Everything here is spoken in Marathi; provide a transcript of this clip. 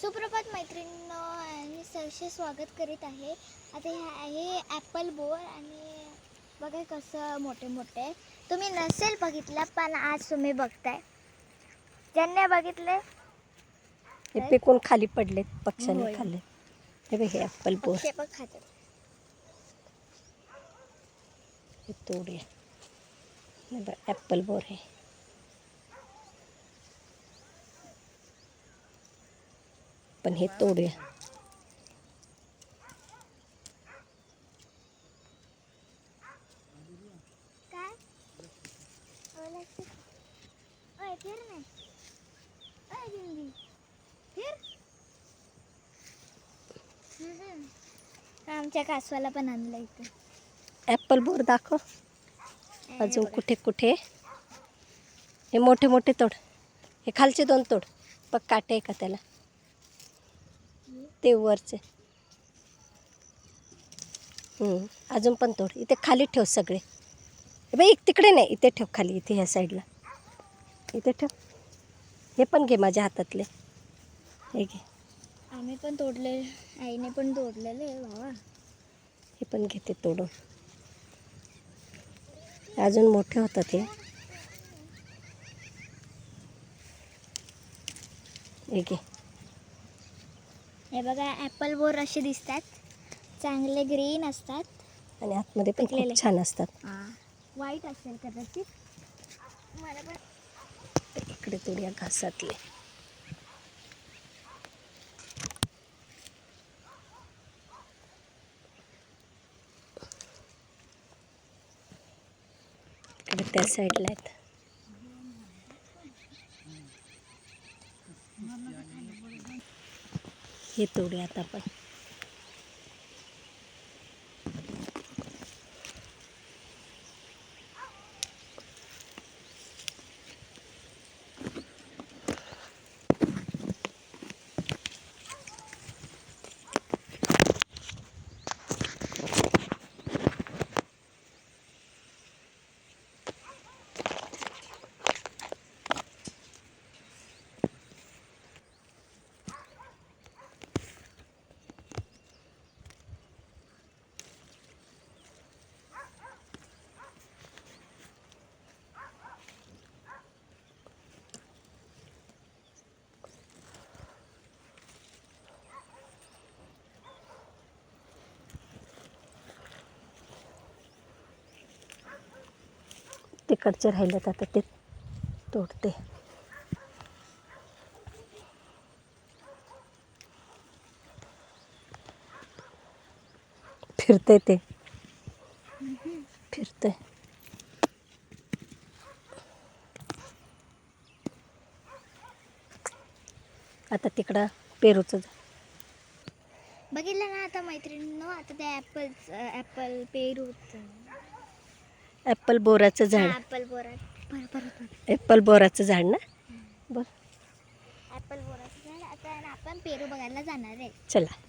सुप्रभात मैत्रिणींनो आणि सरसे स्वागत करीत आहे. आता हे आहे ॲपल बोर आणि बघा कसं मोठे मोठे. तुम्ही नसेल बघितलं पण आज तुम्ही बघताय. ज्यांनी बघितले हे पिकून खाली पडलेत पक्ष्यांनी. खाल्ले हे बघ हे ॲपल बोर ते पण खातात हे ॲपल बोर आहे पण हे तोडूया. आमच्या कासवाला पण आणलं इथे ॲपल बोर दाखव. अजून. कुठे कुठे? हे मोठे मोठे तोड. हे खालचे दोन तोड. बघ काटे आहे का त्याला? ते वरचे. अजून पण तोड. इथे खाली ठेव सगळे. बाई तिकडे नाही इथे ठेव खाली इथे ह्या साईडला. इथे ठेव. हे पण घे माझ्या हातातले. हे घे. आम्ही पण तोडले आईने पण तोडलेले बाबा हे पण घेते तोडून. अजून मोठे होतात हे. हे घे. हे बघा ॲपल बोर असे दिसतात. चांगले ग्रीन असतात. आणि आतमध्ये पण पिकलेले. खूप छान असतात. व्हाईट असेल कदाचित. मला पण तर इकडे तोडूया घासातले. इकडे त्या साईडला आहेत. हे तोडूया आता आपण. तिकडचे राहिलेत आता ते तोडते. फिरते ते. फिरते. आता तिकडं पेरूचं बघितलं ना आता मैत्रिणीनं आता ते ॲपल ॲपल पेरू ॲपल बोराचं झाड. ॲपल बोरा बोराचं झाड ना? बर. ॲपल बोराचं झाड. आता आपण पेरू बघायला जाणार आहे. चला.